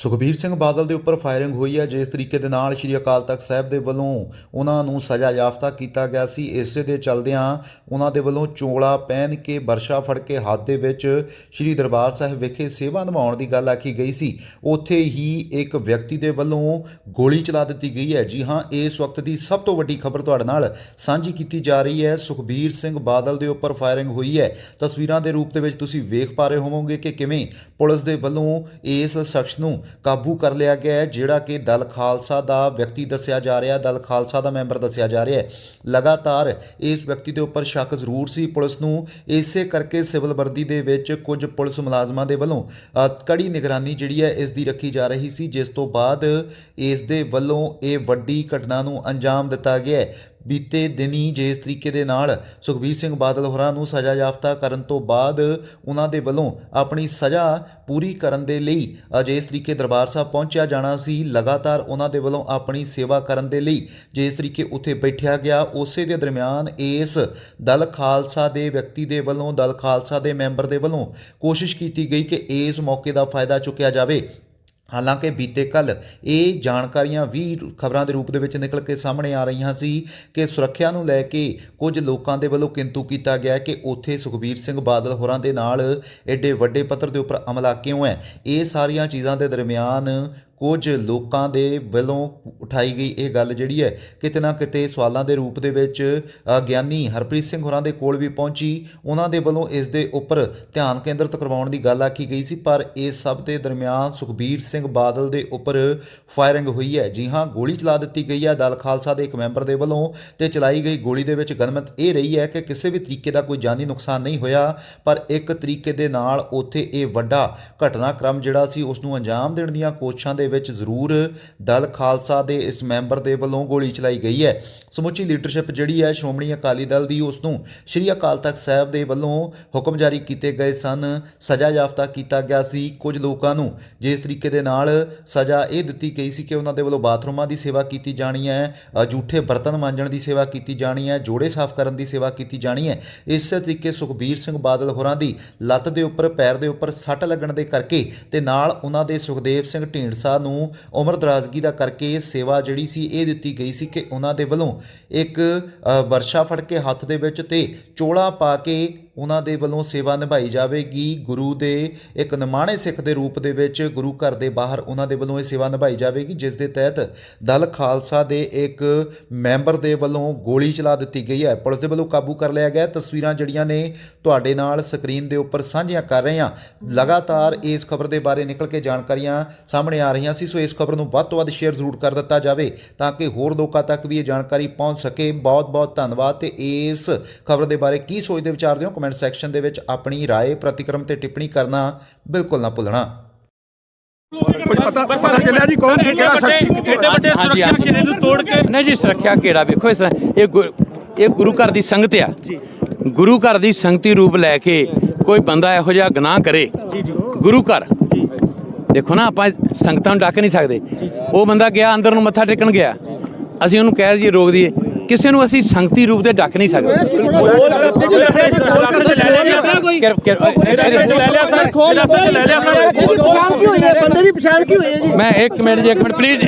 ਸੁਖਬੀਰ ਸਿੰਘ ਬਾਦਲ ਦੇ ਉੱਪਰ ਫਾਇਰਿੰਗ ਹੋਈ ਹੈ, ਜਿਸ ਤਰੀਕੇ ਦੇ ਨਾਲ ਸ਼੍ਰੀ ਅਕਾਲ ਤਖਤ ਸਾਹਿਬ ਦੇ ਵੱਲੋਂ ਉਹਨਾਂ ਨੂੰ ਸਜ਼ਾ ਯਾਫਤਾ ਕੀਤਾ ਗਿਆ ਸੀ। ਇਸੇ ਦੇ ਚਲਦਿਆਂ ਉਹਨਾਂ ਦੇ ਵੱਲੋਂ ਚੋਲਾ ਪਹਿਨ ਕੇ ਵਰਸ਼ਾ ਫੜ ਕੇ ਹੱਥ ਦੇ ਵਿੱਚ ਸ਼੍ਰੀ ਦਰਬਾਰ ਸਾਹਿਬ ਵਿਖੇ ਸੇਵਾ ਨਿਭਾਉਣ ਦੀ ਗੱਲ ਆਖੀ ਗਈ ਸੀ। ਉੱਥੇ ਹੀ ਇੱਕ ਵਿਅਕਤੀ ਦੇ ਵੱਲੋਂ ਗੋਲੀ ਚਲਾ ਦਿੱਤੀ ਗਈ ਹੈ। ਜੀ ਹਾਂ, ਇਸ ਵਕਤ ਦੀ ਸਭ ਤੋਂ ਵੱਡੀ ਖਬਰ ਤੁਹਾਡੇ ਨਾਲ ਸਾਂਝੀ ਕੀਤੀ ਜਾ ਰਹੀ ਹੈ। ਸੁਖਬੀਰ ਸਿੰਘ ਬਾਦਲ ਦੇ ਉੱਪਰ ਫਾਇਰਿੰਗ ਹੋਈ ਹੈ। ਤਸਵੀਰਾਂ ਦੇ ਰੂਪ ਦੇ ਵਿੱਚ ਤੁਸੀਂ ਵੇਖ ਪਾ ਰਹੇ ਹੋਵੋਗੇ ਕਿ ਕਿਵੇਂ ਪੁਲਿਸ ਦੇ ਵੱਲੋਂ ਇਸ ਸ਼ਖਸ ਨੂੰ ਕਾਬੂ ਕਰ ਲਿਆ ਗਿਆ ਹੈ, ਜਿਹੜਾ ਕਿ ਦਲ ਖਾਲਸਾ ਦਾ ਵਿਅਕਤੀ ਦੱਸਿਆ ਜਾ ਰਿਹਾ, ਦਲ ਖਾਲਸਾ ਦਾ ਮੈਂਬਰ ਦੱਸਿਆ ਜਾ ਰਿਹਾ ਹੈ। ਲਗਾਤਾਰ ਇਸ ਵਿਅਕਤੀ ਦੇ ਉੱਪਰ ਸ਼ੱਕ ਜ਼ਰੂਰ ਸੀ। ਪੁਲਿਸ ਨੂੰ ਇਸੇ ਕਰਕੇ ਸਿਵਲ ਵਰਦੀ ਦੇ ਵਿੱਚ ਕੁਝ ਪੁਲਿਸ ਮੁਲਾਜ਼ਮਾਂ ਦੇ ਵੱਲੋਂ ਕੜੀ ਨਿਗਰਾਨੀ ਜਿਹੜੀ ਹੈ, ਇਸ ਦੀ ਰੱਖੀ ਜਾ ਰਹੀ ਸੀ, ਜਿਸ ਤੋਂ ਬਾਅਦ ਇਸ ਦੇ ਵੱਲੋਂ ਇਹ ਵੱਡੀ ਘਟਨਾ ਨੂੰ ਅੰਜਾਮ ਦਿੱਤਾ ਗਿਆ ਬੀਤੇ ਦਿਨੀ ਜਿਸ ਤਰੀਕੇ ਦੇ ਨਾਲ ਸੁਖਬੀਰ ਸਿੰਘ ਬਾਦਲ ਹੋਰਾਂ ਨੂੰ ਸਜ਼ਾ ਯਾਫਤਾ ਕਰਨ ਤੋਂ ਬਾਅਦ ਉਹਨਾਂ ਦੇ ਵੱਲੋਂ ਆਪਣੀ ਸਜ਼ਾ ਪੂਰੀ ਕਰਨ ਦੇ ਲਈ ਜਿਸ ਤਰੀਕੇ ਦਰਬਾਰ ਸਾਹਿਬ ਪਹੁੰਚਿਆ ਜਾਣਾ ਸੀ। ਲਗਾਤਾਰ ਉਹਨਾਂ ਦੇ ਵੱਲੋਂ ਆਪਣੀ ਸੇਵਾ ਕਰਨ ਦੇ ਲਈ ਜਿਸ ਤਰੀਕੇ ਉੱਥੇ ਬੈਠਿਆ ਗਿਆ, ਉਸੇ ਦੇ ਦਰਮਿਆਨ ਇਸ ਦਲ ਖਾਲਸਾ ਦੇ ਵਿਅਕਤੀ ਦੇ ਵੱਲੋਂ, ਦਲ ਖਾਲਸਾ ਦੇ ਮੈਂਬਰ ਦੇ ਵੱਲੋਂ ਕੋਸ਼ਿਸ਼ ਕੀਤੀ ਗਈ ਕਿ ਇਸ ਮੌਕੇ ਦਾ ਫਾਇਦਾ ਚੁੱਕਿਆ ਜਾਵੇ। ਹਾਲਾਂਕਿ ਬੀਤੇ ਕੱਲ ਇਹ ਜਾਣਕਾਰੀਆਂ ਵੀ ਖਬਰਾਂ ਦੇ ਰੂਪ ਦੇ ਵਿੱਚ ਨਿਕਲ ਕੇ ਸਾਹਮਣੇ ਆ ਰਹੀਆਂ ਸੀ ਕਿ ਸੁਰੱਖਿਆ ਨੂੰ ਲੈ ਕੇ ਕੁਝ ਲੋਕਾਂ ਦੇ ਵੱਲੋਂ ਕਿੰਤੂ ਕੀਤਾ ਗਿਆ ਕਿ ਉੱਥੇ ਸੁਖਬੀਰ ਸਿੰਘ ਬਾਦਲ ਹੋਰਾਂ ਦੇ ਨਾਲ ਐਡੇ ਵੱਡੇ ਪੱਧਰ ਦੇ ਉੱਪਰ ਅਮਲਾ ਕਿਉਂ ਹੈ? ਇਹ ਸਾਰੀਆਂ ਚੀਜ਼ਾਂ ਦੇ ਦਰਮਿਆਨ ਕੁਝ ਲੋਕਾਂ ਦੇ ਵੱਲੋਂ ਉਠਾਈ ਗਈ ਇਹ ਗੱਲ ਜਿਹੜੀ ਹੈ, ਕਿਤੇ ਨਾ ਕਿਤੇ ਸਵਾਲਾਂ ਦੇ ਰੂਪ ਦੇ ਵਿੱਚ ਗਿਆਨੀ ਹਰਪ੍ਰੀਤ ਸਿੰਘ ਹੋਰਾਂ ਦੇ ਕੋਲ ਵੀ ਪਹੁੰਚੀ। ਉਹਨਾਂ ਦੇ ਵੱਲੋਂ ਇਸ ਦੇ ਉੱਪਰ ਧਿਆਨ ਕੇਂਦਰਿਤ ਕਰਵਾਉਣ ਦੀ ਗੱਲ ਆਖੀ ਗਈ ਸੀ, ਪਰ ਇਸ ਸਭ ਦੇ ਦਰਮਿਆਨ ਸੁਖਬੀਰ ਸਿੰਘ ਬਾਦਲ ਦੇ ਉੱਪਰ ਫਾਇਰਿੰਗ ਹੋਈ ਹੈ। ਜੀ ਹਾਂ, ਗੋਲੀ ਚਲਾ ਦਿੱਤੀ ਗਈ ਹੈ। ਦਲ ਖਾਲਸਾ ਦੇ ਇੱਕ ਮੈਂਬਰ ਦੇ ਵੱਲੋਂ ਤੇ ਚਲਾਈ ਗਈ ਗੋਲੀ ਦੇ ਵਿੱਚ ਗਨਮਤ ਇਹ ਰਹੀ ਹੈ ਕਿ ਕਿਸੇ ਵੀ ਤਰੀਕੇ ਦਾ ਕੋਈ ਜਾਨੀ ਨੁਕਸਾਨ ਨਹੀਂ ਹੋਇਆ, ਪਰ ਇੱਕ ਤਰੀਕੇ ਦੇ ਨਾਲ ਉੱਥੇ ਇਹ ਵੱਡਾ ਘਟਨਾਕ੍ਰਮ ਜਿਹੜਾ ਸੀ ਉਸ ਨੂੰ ਅੰਜਾਮ ਦੇਣ ਦੀਆਂ ਕੋਸ਼ਿਸ਼ਾਂ ਦੇ ਵਿੱਚ ਜ਼ਰੂਰ ਦਲ ਖਾਲਸਾ ਦੇ ਇਸ ਮੈਂਬਰ ਦੇ ਵੱਲੋਂ ਗੋਲੀ ਚਲਾਈ ਗਈ ਹੈ। ਸਮੁੱਚੀ ਲੀਡਰਸ਼ਿਪ ਜਿਹੜੀ ਹੈ ਸ਼੍ਰੋਮਣੀ ਅਕਾਲੀ ਦਲ ਦੀ ਉਸ ਨੂੰ ਸ਼੍ਰੀ ਅਕਾਲ ਤਖਤ ਸਾਹਿਬ ਦੇ ਵੱਲੋਂ ਹੁਕਮ ਜਾਰੀ ਕੀਤੇ ਗਏ ਸਨ। ਸਜ਼ਾ ਯਾਫਤਾ ਕੀਤਾ ਗਿਆ ਸੀ। ਕੁਝ ਲੋਕਾਂ ਨੂੰ ਜਿਸ ਤਰੀਕੇ ਦੇ ਨਾਲ ਸਜ਼ਾ ਇਹ ਦਿੱਤੀ ਗਈ ਸੀ ਕਿ ਉਹਨਾਂ ਦੇ ਵੱਲੋਂ ਬਾਥਰੂਮਾਂ ਦੀ ਸੇਵਾ ਕੀਤੀ ਜਾਣੀ ਹੈ ਅ, ਬਰਤਨ ਮਾਂਜਣ ਦੀ ਸੇਵਾ ਕੀਤੀ ਜਾਣੀ ਹੈ ਜੋੜੇ ਸਾਫ਼ ਕਰਨ ਦੀ ਸੇਵਾ ਕੀਤੀ ਜਾਣੀ ਹੈ। ਇਸੇ ਤਰੀਕੇ ਸੁਖਬੀਰ ਸਿੰਘ ਬਾਦਲ ਹੋਰਾਂ ਦੀ ਲੱਤ ਦੇ ਉੱਪਰ ਪੈਰ ਦੇ ਉੱਪਰ ਸੱਟ ਲੱਗਣ ਦੇ ਕਰਕੇ ਤੇ ਨਾਲ ਉਹਨਾਂ ਦੇ ਸੁਖਦੇਵ ਸਿੰਘ ਢੀਂਡਸਾ ਨੂੰ ਉਮਰ ਦਰਾਜ਼ਗੀ ਦਾ ਕਰਕੇ ਸੇਵਾ ਜਿਹੜੀ ਸੀ ਇਹ ਦਿੱਤੀ ਗਈ ਸੀ ਕਿ ਉਹਨਾਂ ਦੇ ਵੱਲੋਂ ਇੱਕ ਵਰਸ਼ਾ ਫੜ ਕੇ ਹੱਥ ਦੇ ਵਿੱਚ ਤੇ ਚੋਲਾ ਪਾ ਕੇ ਉਹਨਾਂ ਦੇ ਵੱਲੋਂ ਸੇਵਾ ਨਿਭਾਈ ਜਾਵੇਗੀ। ਗੁਰੂ ਦੇ ਇੱਕ ਨਿਮਾਣੇ ਸਿੱਖ ਦੇ ਰੂਪ ਦੇ ਵਿੱਚ ਗੁਰੂ ਘਰ ਦੇ ਬਾਹਰ ਉਹਨਾਂ ਦੇ ਵੱਲੋਂ ਇਹ ਸੇਵਾ ਨਿਭਾਈ ਜਾਵੇਗੀ, ਜਿਸ ਦੇ ਤਹਿਤ ਦਲ ਖਾਲਸਾ ਦੇ ਇੱਕ ਮੈਂਬਰ ਦੇ ਵੱਲੋਂ ਗੋਲੀ ਚਲਾ ਦਿੱਤੀ ਗਈ ਹੈ। ਪੁਲਿਸ ਦੇ ਵੱਲੋਂ ਕਾਬੂ ਕਰ ਲਿਆ ਗਿਆ। ਤਸਵੀਰਾਂ ਜਿਹੜੀਆਂ ਨੇ ਤੁਹਾਡੇ ਨਾਲ ਸਕਰੀਨ ਦੇ ਉੱਪਰ ਸਾਂਝੀਆਂ ਕਰ ਰਹੇ ਹਾਂ। ਲਗਾਤਾਰ ਇਸ ਖਬਰ ਦੇ ਬਾਰੇ ਨਿਕਲ ਕੇ ਜਾਣਕਾਰੀਆਂ ਸਾਹਮਣੇ ਆ ਰਹੀਆਂ ਸੀ, ਸੋ ਇਸ ਖਬਰ ਨੂੰ ਵੱਧ ਤੋਂ ਵੱਧ ਸ਼ੇਅਰ ਜ਼ਰੂਰ ਕਰ ਦਿੱਤਾ ਜਾਵੇ ਤਾਂ ਕਿ ਹੋਰ ਲੋਕਾਂ ਤੱਕ ਵੀ ਇਹ ਜਾਣਕਾਰੀ ਪਹੁੰਚ ਸਕੇ। ਬਹੁਤ ਬਹੁਤ ਧੰਨਵਾਦ ਤੇ ਇਸ ਖਬਰ ਦੇ ਬਾਰੇ ਕੀ ਸੋਚਦੇ, ਵਿਚਾਰਦੇ ਹੋ? ਕਮੈਂਟ ਸੈਕਸ਼ਨ ਦੇ ਵਿੱਚ ਆਪਣੀ رائے ਪ੍ਰਤੀਕਰਮ ਤੇ ਟਿੱਪਣੀ ਕਰਨਾ ਬਿਲਕੁਲ ਨਾ ਭੁੱਲਣਾ ਕੁਝ ਪਤਾ ਪਤਾ ਚੱਲਿਆ ਜੀ ਕੌਣ ਸੀ ਕਿਹੜਾ ਸ਼ਖਸ ਸੀ ਐਡੇ ਵੱਡੇ ਹਾਂਜੀ, ਸੁਰੱਖਿਆ ਹਾਂਜੀ। ਘੇਰੇ ਨੂੰ ਤੋੜ ਕੇ ਨਹੀਂ ਜੀ ਸੁਰੱਖਿਆ ਕਿਹੜਾ ਵੇਖੋ ਇਸ ਤਰ੍ਹਾਂ ਇਹ ਗੁ- ਇਹ ਗੁਰੂ ਘਰ ਦੀ ਸੰਗਤ ਆ ਗੁਰੂ ਘਰ ਦੀ ਸੰਗਤੀ ਰੂਪ ਲੈ ਕੇ ਕੋਈ ਬੰਦਾ ਇਹੋ ਜਿਹਾ ਗੁਨਾਹ ਕਰੇ ਗੁਰੂ ਘਰ ਦੇਖੋ ਨਾ ਆਪਾਂ ਸੰਗਤਾਂ ਨੂੰ ਡੱਕ ਨਹੀਂ ਸਕਦੇ ਉਹ ਬੰਦਾ ਗਿਆ ਅੰਦਰ ਨੂੰ ਮੱਥਾ ਟੇਕਣ ਗਿਆ ਅਸੀਂ ਉਹਨੂੰ ਕਹਿ ਜੀ ਰੋਕ ਦਈਏ ਕਿਸੇ ਨੂੰ ਅਸੀਂ ਸੰਗਤੀ ਰੂਪ ਤੇ ਡੱਕ ਨਹੀਂ ਸਕਦੇ। ਦੀ ਮੈਂ ਇੱਕ ਮਿੰਟ ਜੀ ਇੱਕ ਮਿੰਟ ਪਲੀਜ਼